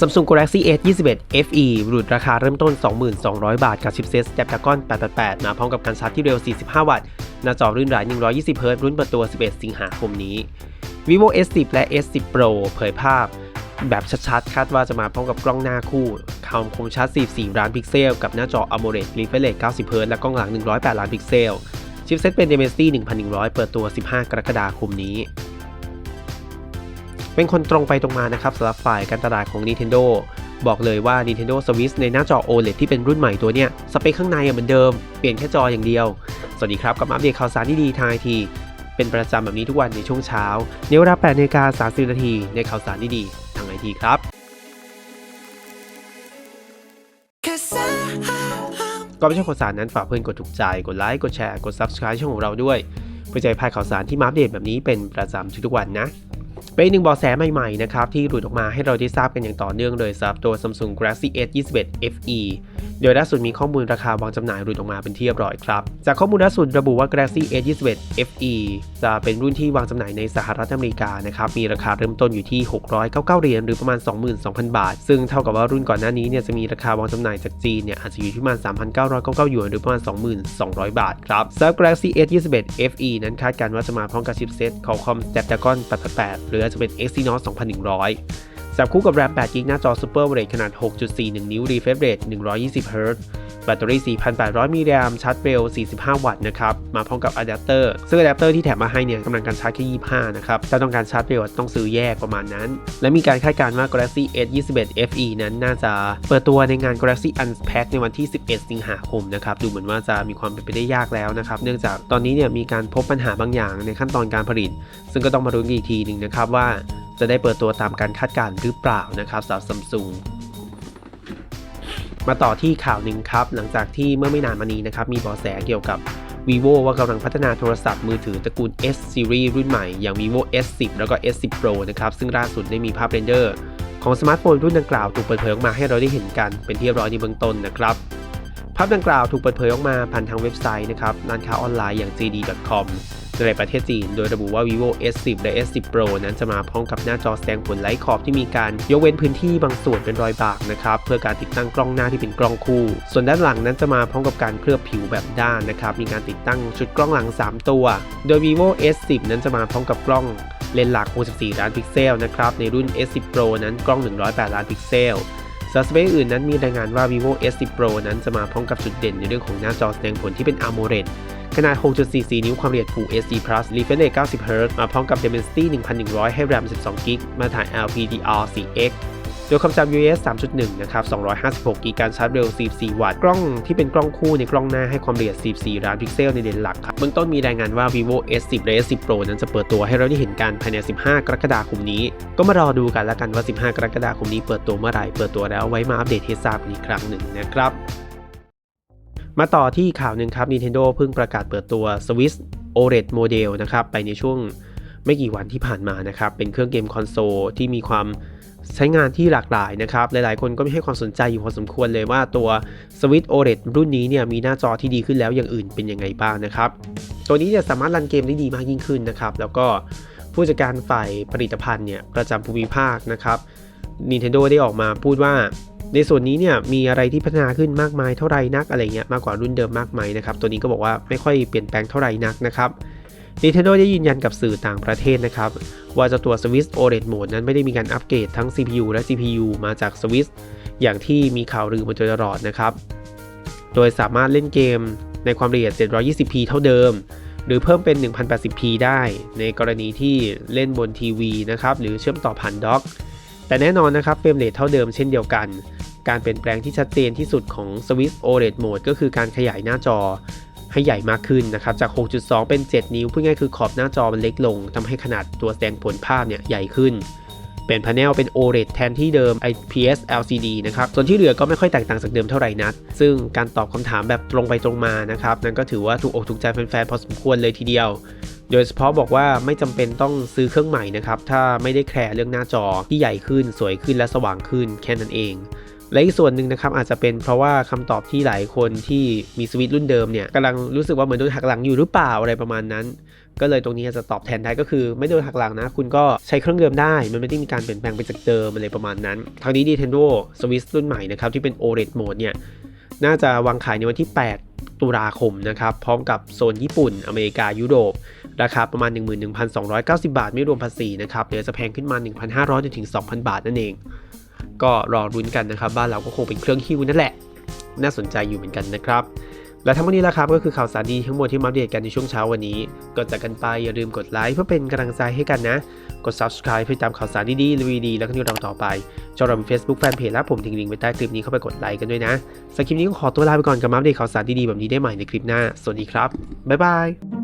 Samsung Galaxy S 21 FE หลุดราคาเริ่มต้น 2,200 บาทกับชิปเซ็ต Snapdragon 888 มาพร้อมกับการชาร์จที่เร็ว 45 วัตต์ หน้าจอรื่นราย120 Hz รุ่นเปิดตัว 11 สิงหาคมนี้ vivo S10 และ S10 Pro เผยภาพ แบบชัดๆ คาดว่าจะมาพร้อมกับกล้องหน้าคู่ความคมชัด 44 ล้านพิกเซล กับหน้าจอ AMOLED refresh rate 90 Hz และกล้องหลัง 108 ล้านพิกเซล ชิปเซ็ตเป็น Dimensity 1100 เปิดตัว 15 กรกฎาคมนี้ เป็นคนตรงไปตรงมานะครับสำหรับฝ่ายการตลาดของ Nintendo บอกเลยว่า Nintendo Switch ในหน้าจอ OLED ที่เป็นรุ่นใหม่ตัวเนี้ยสเปคข้างในเหมือนเดิม เปลี่ยนแค่จออย่างเดียว สวัสดีครับกับมาอัปเดตข่าวสารที่ดีทางไอทีเป็นประจำแบบนี้ทุกวันในช่วงเช้าในเวลา8นาฬิกา30นาทีในข่าวสารที่ดีทางไอทีครับ Cause I, ก่อนไปชมข่าวสารนั้นฝากเพื่อนกดถูกใจ กดไลค์ กดแชร์ กด Subscribe ช่องของเราด้วย เพื่อจะให้พลาดข่าวสารที่มาอัปเดตแบบนี้เป็นประจำทุกๆวันนะ เป็นอีกหนึ่งเบอแสใหม่ๆนะครับที่หลุดออกมาให้เราได้ทราบกันอย่างต่อเนื่องเลยสำหรับตัว Samsung Galaxy S 21 FE โดยล่าสุดมีข้อมูลราคาวางจำหน่ายหลุดออกมาเป็นที่เรียบร้อยครับ จากข้อมูลล่าสุดระบุว่า Galaxy S 21 FE จะเป็นรุ่นที่วางจำหน่ายในสหรัฐอเมริกานะครับมีราคาเริ่มต้นอยู่ที่ 699 เหรียญหรือประมาณ 22,000 บาท ซึ่งเท่ากับว่ารุ่นก่อนหน้านี้เนี่ยจะมีราคาวางจำหน่ายจากจีนเนี่ยอาจจะอยู่ที่ประมาณ 3,999หยวนหรือประมาณ 22,000 บาทครับสำหรับ Galaxy S 21 FE นั้นคาดการณ์ว่าจะมาพร้อมกับชิปเซ็ต Qualcomm Snapdragon 888หรืออาจจะเป็น Exynos 2100 จับคู่กับ RAM 8 g b หน้าจอ Super AMOLED ขนาด 6.41 นิ้ว refresh rate 120 Hz แบตเตอรี่ 4,800 มิลลิแอมชาร์จเร็ว 45 วัตต์นะครับ มาพร้อมกับอะแดปเตอร์ ซึ่งอะแดปเตอร์ที่แถมมาให้เนี่ยกำลังการชาร์จแค่ 25 นะครับ ถ้าต้องการชาร์จเร็วต้องซื้อแยกประมาณนั้น และมีการคาดการณ์ว่า Galaxy S 21 FE นั้นน่าจะเปิดตัวในงาน Galaxy Unpacked ในวันที่ 11 สิงหาคมนะครับ ดูเหมือนว่าจะมีความเป็นไปได้ยากแล้วนะครับ เนื่องจากตอนนี้เนี่ยมีการพบปัญหาบางอย่างในขั้นตอนการผลิต ซึ่งก็ต้องมาดูกันอีกทีหนึ่งนะครับว่าจะได้เปิดตัวตามการคาดการณ์หรือเปล่านะครับสำหรับ Samsung ม มาต่อที่ข่าวหนึ่งครับ หลังจากที่เมื่อไม่นานมานี้นะครับ มีเบาะแสเกี่ยวกับ vivo ว่ากำลังพัฒนาโทรศัพท์มือถือตระกูล S series รุ่นใหม่ อย่าง vivo S10 แล้วก็ S10 Pro นะครับ ซึ่งล่าสุดได้มีภาพเรนเดอร์ ของสมาร์ทโฟนรุ่นดังกล่าวถูกเปิดเผยออกมาให้เราได้เห็นกันเป็นที่เรียบร้อยในเบื้องต้นนะครับ ภาพดังกล่าวถูกเปิดเผยออกมาผ่านทางเว็บไซต์นะครับร้านค้าออนไลน์อย่าง JD.com ในประเทศจีน โดยระบุว่า vivo S10 และ S10 Pro นั้นจะมาพร้อมกับหน้าจอแสดงผลไร้ขอบที่มีการยกเว้นพื้นที่บางส่วนเป็นรอยบากนะครับเพื่อการติดตั้งกล้องหน้าที่เป็นกล้องคู่ ส่วนด้านหลังนั้นจะมาพร้อมกับการเคลือบผิวแบบด้านนะครับมีการติดตั้งชุดกล้องหลัง 3 ตัว โดย vivo S10 นั้นจะมาพร้อมกับกล้องเลนส์หลัก 64 ล้านพิกเซลนะครับในรุ่น S10 Pro นั้นกล้อง 108 ล้านพิกเซล สเปคอื่นนั้นมีรายงานว่า vivo S10 Pro นั้นจะมาพร้อมกับจุดเด่นในเรื่องของหน้าจอแสดงผลที่เป็น AMOLED ขนาด 6.44 นิ้ว ความละเอียด Full HD Plus refresh rate 90 Hz มาพร้อมกับ Dimensity 1100 ให้ RAM 12 g b มาถ่าย LPDR4X โดยความจำ US 3.1 นะครับ 256 กิกการชาร์จเร็ว 44 วัตต์ กล้องที่เป็นกล้องคู่ในกล้องหน้าให้ความละเอียด 44 ล้านพิกเซลในเลนส์หลักครับ เบื้องต้นมีรายงานว่า vivo S10 และ S10 Pro นั้นจะเปิดตัวให้เราได้เห็นกันภายใน 15 กรกฎาคมนี้ ก็มารอดูกันแล้วกันว่า 15 กรกฎาคมนี้เปิดตัวเมื่อไหร่ เปิดตัวแล้วไว้มาอัปเดตให้ทราบอีกครั้งหนึ่งนะครับ มาต่อที่ข่าวหนึ่งครับ Nintendo เพิ่งประกาศเปิดตัว Switch OLED โมเดลนะครับ ไปในช่วงไม่กี่วันที่ผ่านมานะครับ เป็นเครื่องเกมคอนโซลที่มีความ ใช้งานที่หลากหลายนะครับ หลายๆ คนก็ไม่ให้ความสนใจอยู่พอสมควรเลยว่าตัว Switch OLED รุ่นนี้เนี่ยมีหน้าจอที่ดีขึ้นแล้วอย่างอื่นเป็นยังไงบ้างนะครับ ตัวนี้จะสามารถรันเกมได้ดีมากยิ่งขึ้นนะครับ แล้วก็ผู้จัดการฝ่ายผลิตภัณฑ์เนี่ยประจำภูมิภาคนะครับ Nintendo ได้ออกมาพูดว่าในส่วนนี้เนี่ยมีอะไรที่พัฒนาขึ้นมากมายเท่าไรนักอะไรเงี้ยมากกว่ารุ่นเดิมมากมายนะครับ ตัวนี้ก็บอกว่าไม่ค่อยเปลี่ยนแปลงเท่าไรนักนะครับ Nintendo ได้ยืนยันกับสื่อต่างประเทศนะครับ ว่าจ้าตัว Switch OLED Mode นั้นไม่ได้มีการอัปเกรดทั้ง CPU และ GPU มาจาก Switch อย่างที่มีข่าวลือมาโดยตลอดนะครับ โดยสามารถเล่นเกมในความละเอียด 720p เท่าเดิม หรือเพิ่มเป็น 1080p ได้ ในกรณีที่เล่นบนทีวีนะครับ หรือเชื่อมต่อผ่านด็อก แต่แน่นอนนะครับเฟรมเรทเท่าเดิมเช่นเดียวกัน การเปลี่ยนแปลงที่ชัดเจนที่สุดของ Switch OLED Mode ก็คือการขยายหน้าจอ ให้ใหญ่มากขึ้นนะครับจาก 6.2 เป็น 7 นิ้วพูดง่ายคือขอบหน้าจอมันเล็กลงทำให้ขนาดตัวแสดงผลภาพเนี่ยใหญ่ขึ้นเป็นพาเนลเป็น OLED แทนที่เดิม IPS LCD นะครับ ส่วนที่เหลือก็ไม่ค่อยแตกต่างจากเดิมเท่าไหร่นัก ซึ่งการตอบคำถามแบบตรงไปตรงมานะครับ นั่นก็ถือว่าถูกอกถูกใจแฟนๆ พอสมควรเลยทีเดียว โดยเฉพาะบอกว่าไม่จำเป็นต้องซื้อเครื่องใหม่นะครับ ถ้าไม่ได้แคร์เรื่องหน้าจอที่ใหญ่ขึ้น สวยขึ้นและสว่างขึ้นแค่นั้นเอง และอีกส่วนหนึ่งนะครับอาจจะเป็นเพราะว่าคำตอบที่หลายคนที่มีสวิตรุ่นเดิมเนี่ยกำลังรู้สึกว่าเหมือนโดนหักหลังอยู่หรือเปล่าอะไรประมาณนั้น ก็เลยตรงนี้จะตอบแทนได้ก็คือไม่โดนหักหลังนะ คุณก็ใช้เครื่องเดิมได้ มันไม่ได้มีการเปลี่ยนแปลงไปจากเดิมอะไรประมาณนั้นทางนี้ Nintendo Switch รุ่นใหม่นะครับที่เป็น OLED Mode เนี่ยน่าจะวางขายในวันที่ 8 ตุลาคมนะครับ พร้อมกับโซนญี่ปุ่น อเมริกา ยุโรป ราคาประมาณ 11,290 บาท ไม่รวมภาษีนะครับ เดี๋ยวจะแพงขึ้นมา 1,500จนถึง 2,000 บาทนั่นเอง ก็รอรุ้นกันนะครับ บ้านเราก็คงเป็นเครื่องฮิ้วนั่นแหละ น่าสนใจอยู่เหมือนกันนะครับ และทั้งหมดนี้ละครับก็คือข่าวสารดีทั้งหมดที่มาอัปเดตกันในช่วงเช้าวันนี้ก่อนจากกันไปอย่าลืมกดไลค์เพื่อเป็นกำลังใจให้กันนะ กด subscribe เพื่อติดตามข่าวสารดีๆรีวิวดีแล้วก็นิวเราต่อไปจอเราม Facebook Fanpage และผมทิ้งลิงก์ไว้ใต้คลิปนี้เข้าไปกดไลค์กันด้วยนะสำหรับคลิปนี้ก็ขอตัวลาไปก่อนกับมาอัปเดตข่าวสารดีๆแบบนี้ได้ใหม่ในคลิปหน้า สวัสดีครับบ๊ายบาย